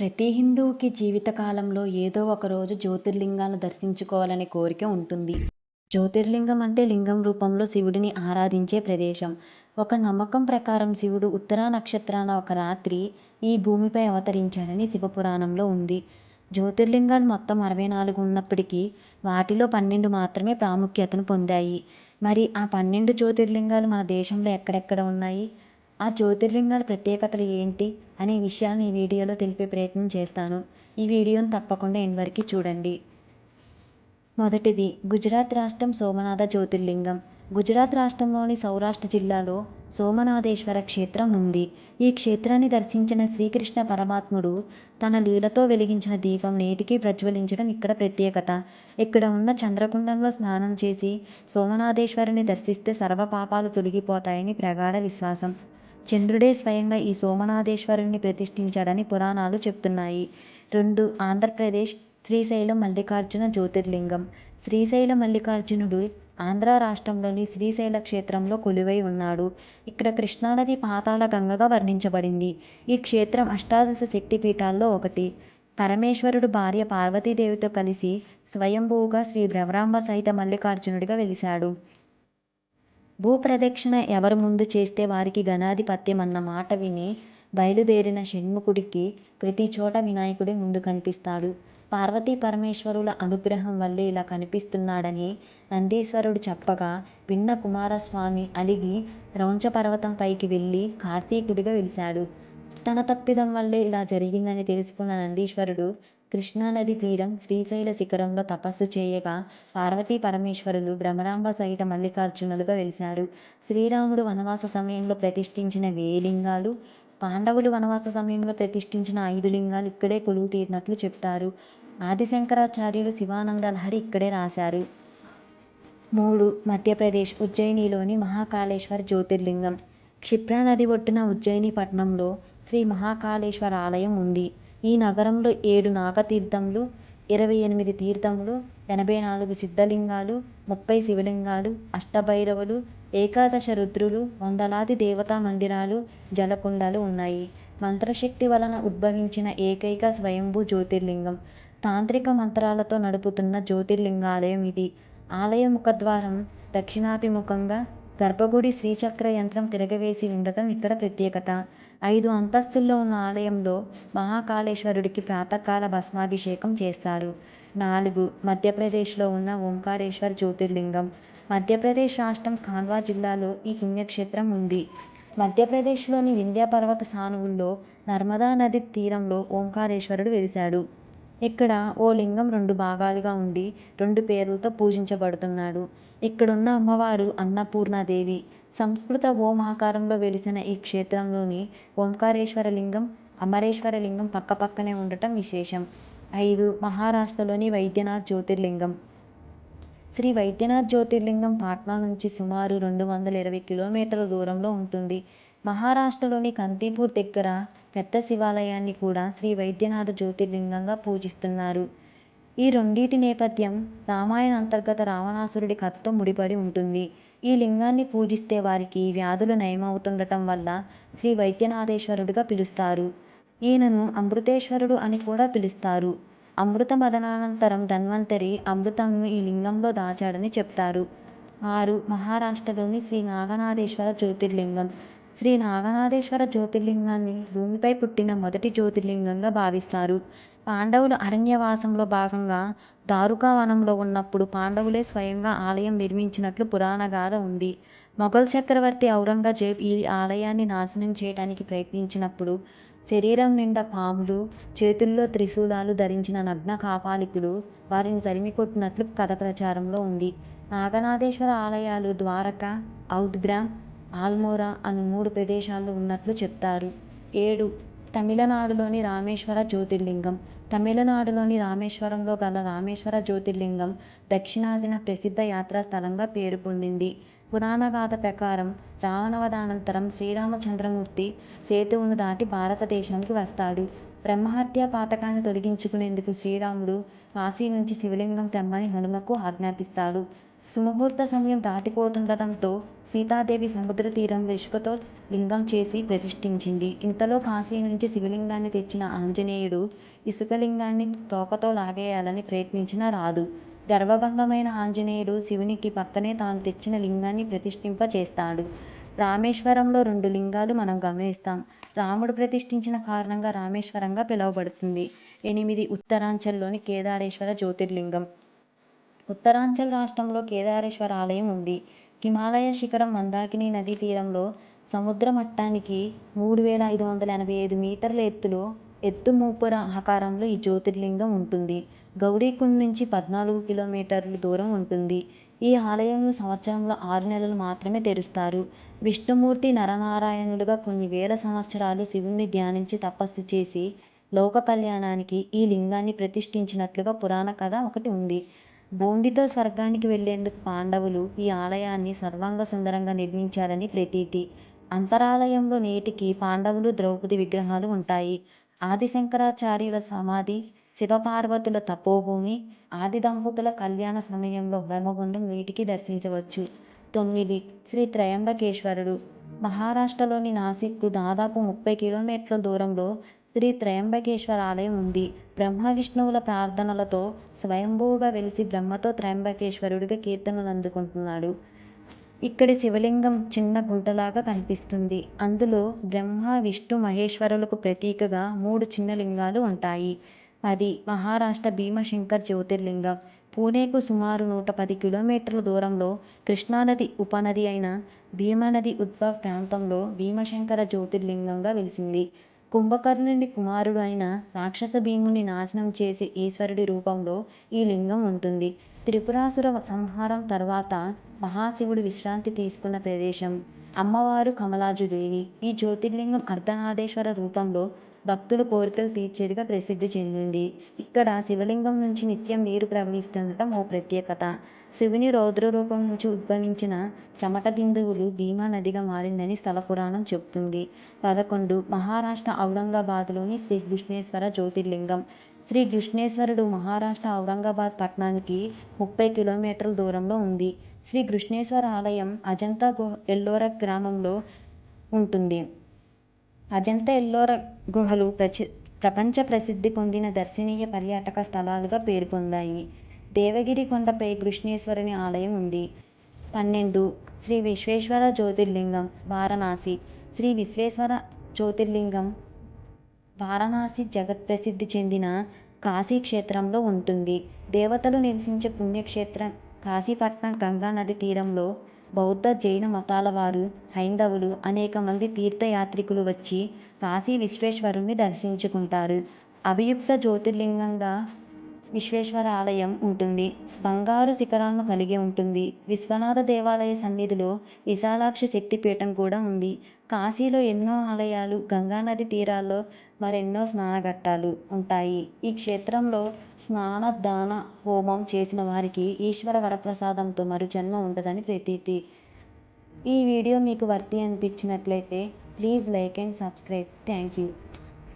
ప్రతి హిందువుకి జీవితకాలంలో ఏదో ఒక రోజు జ్యోతిర్లింగాలను దర్శించుకోవాలనే కోరిక ఉంటుంది. జ్యోతిర్లింగం అంటే లింగం రూపంలో శివుడిని ఆరాధించే ప్రదేశం. ఒక నమ్మకం ప్రకారం శివుడు ఉత్తరా నక్షత్రాన ఒక రాత్రి ఈ భూమిపై అవతరించాడని శివపురాణంలో ఉంది. జ్యోతిర్లింగాలు మొత్తం అరవై నాలుగు ఉన్నప్పటికీ వాటిలో పన్నెండు మాత్రమే ప్రాముఖ్యతను పొందాయి. మరి ఆ పన్నెండు జ్యోతిర్లింగాలు మన దేశంలో ఎక్కడెక్కడ ఉన్నాయి? ఆ జ్యోతిర్లింగాల ప్రత్యేకతలు ఏంటి అనే విషయాన్ని ఈ వీడియోలో తెలిపే ప్రయత్నం చేస్తాను. ఈ వీడియోను తప్పకుండా ఎండ్ వరకు చూడండి. మొదటిది గుజరాత్ రాష్ట్రం సోమనాథ జ్యోతిర్లింగం. గుజరాత్ రాష్ట్రంలోని సౌరాష్ట్ర జిల్లాలో సోమనాథేశ్వర క్షేత్రం ఉంది. ఈ క్షేత్రాన్ని దర్శించిన శ్రీకృష్ణ పరమాత్ముడు తన లీలతో వెలిగించిన దీపం నేటికీ ప్రజ్వలించడం ఇక్కడ ప్రత్యేకత. ఇక్కడ ఉన్న చంద్రకుండంలో స్నానం చేసి సోమనాథేశ్వరుని దర్శిస్తే సర్వ పాపాలు తొలగిపోతాయని ప్రగాఢ విశ్వాసం. చంద్రుడే స్వయంగా ఈ సోమనాథేశ్వరుని ప్రతిష్ఠించాడని పురాణాలు చెప్తున్నాయి. రెండు ఆంధ్రప్రదేశ్ శ్రీశైలం మల్లికార్జున జ్యోతిర్లింగం. శ్రీశైల మల్లికార్జునుడు ఆంధ్ర రాష్ట్రంలోని శ్రీశైల క్షేత్రంలో కొలువై ఉన్నాడు. ఇక్కడ కృష్ణానది పాతాళ గంగగా వర్ణించబడింది. ఈ క్షేత్రం అష్టాదశ శక్తిపీఠాల్లో ఒకటి. పరమేశ్వరుడు భార్య పార్వతీదేవితో కలిసి స్వయంభూగా శ్రీ ద్రవరాంబ సహిత మల్లికార్జునుడిగా వెలిశాడు. భూప్రదక్షిణ ఎవరు ముందు చేస్తే వారికి గణాధిపత్యం అన్న మాట విని బయలుదేరిన షణ్ముఖుడికి ప్రతి చోట వినాయకుడే ముందు కనిపిస్తాడు. పార్వతీ పరమేశ్వరుల అనుగ్రహం వల్లే ఇలా కనిపిస్తున్నాడని నందీశ్వరుడు చెప్పగా విన్న కుమారస్వామి అలిగి రౌంచ పర్వతం పైకి వెళ్ళి కార్తీకుడిగా వెలిశాడు. తన తప్పిదం వల్లే ఇలా జరిగిందని తెలుసుకున్న నందీశ్వరుడు కృష్ణానది తీరం శ్రీశైల శిఖరంలో తపస్సు చేయగా పార్వతీ పరమేశ్వరులు భ్రమరాంబ సహిత మల్లికార్జునులుగా వెలిశారు. శ్రీరాముడు వనవాస సమయంలో ప్రతిష్ఠించిన వేలింగాలు లింగాలు పాండవులు వనవాస సమయంలో ప్రతిష్ఠించిన ఐదు లింగాలు ఇక్కడే కొలువు తీరినట్లు చెప్తారు. ఆదిశంకరాచార్యులు శివానంద లహరి ఇక్కడే రాశారు. మూడు మధ్యప్రదేశ్ ఉజ్జయినిలోని మహాకాళేశ్వర జ్యోతిర్లింగం. క్షిప్రా నది ఒడ్డున ఉజ్జయిని పట్టణంలో శ్రీ మహాకాళేశ్వర ఆలయం ఉంది. ఈ నగరంలో ఏడు నాగతీర్థములు ఇరవై ఎనిమిది తీర్థములు ఎనభై నాలుగు సిద్ధలింగాలు ముప్పై శివలింగాలు అష్టభైరవులు ఏకాదశ రుద్రులు వందలాది దేవతా మందిరాలు జలకుండాలు ఉన్నాయి. మంత్రశక్తి వలన ఉద్భవించిన ఏకైక స్వయంభూ జ్యోతిర్లింగం. తాంత్రిక మంత్రాలతో నడుపుతున్న జ్యోతిర్లింగాలయం ఇది. ఆలయ ముఖద్వారం దక్షిణాభిముఖంగా గర్భగుడి శ్రీచక్ర యంత్రం తిరగవేసి ఉండటం ఇక్కడ ప్రత్యేకత. ఐదు అంతస్తుల్లో ఉన్న ఆలయంలో మహాకాళేశ్వరుడికి ప్రాతకాల భస్మాభిషేకం చేస్తారు. నాలుగు మధ్యప్రదేశ్లో ఉన్న ఓంకారేశ్వర్ జ్యోతిర్లింగం. మధ్యప్రదేశ్ రాష్ట్రం ఖాండ్వా జిల్లాలో ఈ పుణ్యక్షేత్రం ఉంది. మధ్యప్రదేశ్లోని వింధ్య పర్వత సానువుల్లో నర్మదా నది తీరంలో ఓంకారేశ్వరుడు వెలిశాడు. ఇక్కడ ఓ లింగం రెండు భాగాలుగా ఉండి రెండు పేర్లతో పూజించబడుతున్నాడు. ఇక్కడున్న అమ్మవారు అన్నపూర్ణాదేవి. సంస్కృత ఓమాకారంలో వెలిసిన ఈ క్షేత్రంలోని ఓంకారేశ్వర లింగం అమరేశ్వర లింగం పక్కపక్కనే ఉండటం విశేషం. ఐదు మహారాష్ట్రలోని వైద్యనాథ్ జ్యోతిర్లింగం. శ్రీ వైద్యనాథ్ జ్యోతిర్లింగం పాట్నా నుంచి సుమారు రెండు వందల ఇరవై కిలోమీటర్ల దూరంలో ఉంటుంది. మహారాష్ట్రలోని కంతీపూర్ దగ్గర పెద్ద శివాలయాన్ని కూడా శ్రీ వైద్యనాథ జ్యోతిర్లింగంగా పూజిస్తున్నారు. ఈ రెండింటి నేపథ్యం రామాయణ అంతర్గత రావణాసురుడి కథతో ముడిపడి ఉంటుంది. ఈ లింగాన్ని పూజిస్తే వారికి వ్యాధులు నయమవుతుండటం వల్ల శ్రీ వైద్యనాథేశ్వరుడిగా పిలుస్తారు. ఈయనను అమృతేశ్వరుడు అని కూడా పిలుస్తారు. అమృత మదనానంతరం ధన్వంతరి అమృతంను ఈ లింగంలో దాచాడని చెప్తారు. ఆరు మహారాష్ట్రలోని శ్రీ నాగనాథేశ్వర జ్యోతిర్లింగం. శ్రీ నాగనాథేశ్వర జ్యోతిర్లింగాన్ని భూమిపై పుట్టిన మొదటి జ్యోతిర్లింగంగా భావిస్తారు. పాండవులు అరణ్యవాసంలో భాగంగా దారుకా వనంలో ఉన్నప్పుడు పాండవులే స్వయంగా ఆలయం నిర్మించినట్లు పురాణ గాథ ఉంది. మొఘల్ చక్రవర్తి ఔరంగజేబ్ ఈ ఆలయాన్ని నాశనం చేయడానికి ప్రయత్నించినప్పుడు శరీరం నిండా పాములు చేతుల్లో త్రిశూలాలు ధరించిన నగ్న కాపాలికులు వారిని తరిమికొట్టినట్లు కథ ప్రచారంలో ఉంది. నాగనాథేశ్వర ఆలయాలు ద్వారక ఔద్గ్రామ్ ఆల్మోరా అను మూడు ప్రదేశాలు ఉన్నట్లు చెప్తారు. ఏడు. తమిళనాడులోని రామేశ్వర జ్యోతిర్లింగం. తమిళనాడులోని రామేశ్వరంలో గల రామేశ్వర జ్యోతిర్లింగం దక్షిణాదిన ప్రసిద్ధ యాత్రా స్థలంగా పేరు పొందింది. పురాణ గాథ ప్రకారం రావణవధానంతరం శ్రీరామచంద్రమూర్తి సేతువును దాటి భారతదేశానికి వస్తాడు. బ్రహ్మహత్య పాతకాన్ని తొలగించుకునేందుకు శ్రీరాముడు కాశీ నుంచి శివలింగం తెమ్మని హనుమకు ఆజ్ఞాపిస్తాడు. సుముహూర్త సమయం దాటిపోతుండటంతో సీతాదేవి సముద్ర తీరం ఇసుకతో లింగం చేసి ప్రతిష్ఠించింది. ఇంతలో కాశీ నుంచి శివలింగాన్ని తెచ్చిన ఆంజనేయుడు ఇసుక లింగాన్ని తోకతో లాగేయాలని ప్రయత్నించినా రాదు. గర్వభంగమైన ఆంజనేయుడు శివునికి పక్కనే తాను తెచ్చిన లింగాన్ని ప్రతిష్ఠింప చేస్తాడు. రామేశ్వరంలో రెండు లింగాలు మనం గమనిస్తాం. రాముడు ప్రతిష్ఠించిన కారణంగా రామేశ్వరంగా పిలువబడుతుంది. ఎనిమిది ఉత్తరాంచల్లోని కేదారేశ్వర జ్యోతిర్లింగం ఉత్తరాంచల్ రాష్ట్రంలో కేదారేశ్వర ఆలయం ఉంది. హిమాలయ శిఖరం మందాకిని నదీ తీరంలో సముద్ర మట్టానికి మూడు వేల ఐదు వందల ఎనభై ఐదు మీటర్ల ఎత్తులో ఎత్తు మూపుర ఆకారంలో ఈ జ్యోతిర్లింగం ఉంటుంది. గౌరీకుండ్ నుంచి పద్నాలుగు కిలోమీటర్లు దూరం ఉంటుంది. ఈ ఆలయంను సంవత్సరంలో ఆరు నెలలు మాత్రమే తెరుస్తారు. విష్ణుమూర్తి నరనారాయణుడుగా కొన్ని వేల సంవత్సరాలు శివుణ్ణి ధ్యానించి తపస్సు చేసి లోక కళ్యాణానికి ఈ లింగాన్ని ప్రతిష్ఠించినట్లుగా పురాణ కథ ఒకటి ఉంది. బూందీతో స్వర్గానికి వెళ్ళేందుకు పాండవులు ఈ ఆలయాన్ని సర్వాంగ సుందరంగా నిర్మించారని ప్రతీతి. అంతరాలయంలో నేటికి పాండవులు, ద్రౌపది విగ్రహాలు ఉంటాయి. ఆది శంకరాచార్యుల సమాధి, శివపార్వతుల తపోభూమి, ఆది దంపతుల కళ్యాణ సమయంలో బ్రహ్మగుండం వీటికి దర్శించవచ్చు. తొమ్మిది. శ్రీ త్రయంబకేశ్వరుడు మహారాష్ట్రలోని నాసిక్కు దాదాపు ముప్పై కిలోమీటర్ల దూరంలో శ్రీ త్రయంబకేశ్వర ఆలయం ఉంది. బ్రహ్మ విష్ణువుల ప్రార్థనలతో స్వయంభూగా వెలిసి బ్రహ్మతో త్రయంబకేశ్వరుడిగా కీర్తనలందుకుంటున్నాడు. ఇక్కడి శివలింగం చిన్న గుంటలాగా కనిపిస్తుంది. అందులో బ్రహ్మ, విష్ణు, మహేశ్వరులకు ప్రతీకగా మూడు చిన్న లింగాలు ఉంటాయి. అది మహారాష్ట్ర భీమశంకర్ జ్యోతిర్లింగం పూణేకు సుమారు నూట పది కిలోమీటర్ల దూరంలో కృష్ణానది ఉపనది అయిన భీమనది ఉద్భవ ప్రాంతంలో భీమశంకర జ్యోతిర్లింగంగా వెలిసింది. కుంభకర్ణుని కుమారుడు అయిన రాక్షస భీముని నాశనం చేసే ఈశ్వరుడి రూపంలో ఈ లింగం ఉంటుంది. త్రిపురాసుర సంహారం తర్వాత మహాశివుడు విశ్రాంతి తీసుకున్న ప్రదేశం. అమ్మవారు కమలాజుదేవి. ఈ జ్యోతిర్లింగం అర్ధనాదేశ్వర రూపంలో భక్తుల కోరికలు తీర్చేదిగా ప్రసిద్ధి చెందింది. ఇక్కడ శివలింగం నుంచి నిత్యం నీరు ప్రవహిస్తుండటం ఓ ప్రత్యేకత. శివుని రౌద్రరూపం నుంచి ఉద్భవించిన చెమట బిందువులు భీమా నదిగా మారిందని స్థల పురాణం చెబుతుంది. పదకొండు. మహారాష్ట్ర ఔరంగాబాద్లోని శ్రీ కృష్ణేశ్వర జ్యోతిర్లింగం శ్రీ కృష్ణేశ్వరుడు మహారాష్ట్ర ఔరంగాబాద్ పట్టణానికి ముప్పై కిలోమీటర్ల దూరంలో ఉంది. శ్రీ కృష్ణేశ్వర ఆలయం అజంతా ఎల్లోరా గ్రామంలో ఉంటుంది. అజంతా ఎల్లోర గుహలు ప్రపంచ ప్రసిద్ధి పొందిన దర్శనీయ పర్యాటక స్థలాలుగా పేరు పొందాయి. దేవగిరి కొండపై కృష్ణేశ్వరుని ఆలయం ఉంది. పన్నెండు. శ్రీ విశ్వేశ్వర జ్యోతిర్లింగం వారణాసి శ్రీ విశ్వేశ్వర జ్యోతిర్లింగం వారణాసి జగత్ ప్రసిద్ధి చెందిన కాశీక్షేత్రంలో ఉంటుంది. దేవతలు నివసించే పుణ్యక్షేత్రం కాశీపట్నం గంగా నది తీరంలో బౌద్ధ, జైన మతాల వారు, హైందవులు అనేక మంది తీర్థయాత్రికులు వచ్చి కాశీ విశ్వేశ్వరుణ్ణి దర్శించుకుంటారు. అవియుక్త జ్యోతిర్లింగంగా విశ్వేశ్వర ఆలయం ఉంటుంది. బంగారు శిఖరాలను కలిగి ఉంటుంది. విశ్వనాథ దేవాలయ సన్నిధిలో విశాలాక్షి శక్తిపీఠం కూడా ఉంది. కాశీలో ఎన్నో ఆలయాలు, గంగానది తీరాల్లో మరెన్నో స్నానఘట్టాలు ఉంటాయి. ఈ క్షేత్రంలో స్నాన, దాన, హోమం చేసిన వారికి ఈశ్వర వరప్రసాదంతో మరుజన్మ ఉండదని ప్రతీతి. ఈ వీడియో మీకు worthy అనిపించినట్లయితే please like and subscribe. You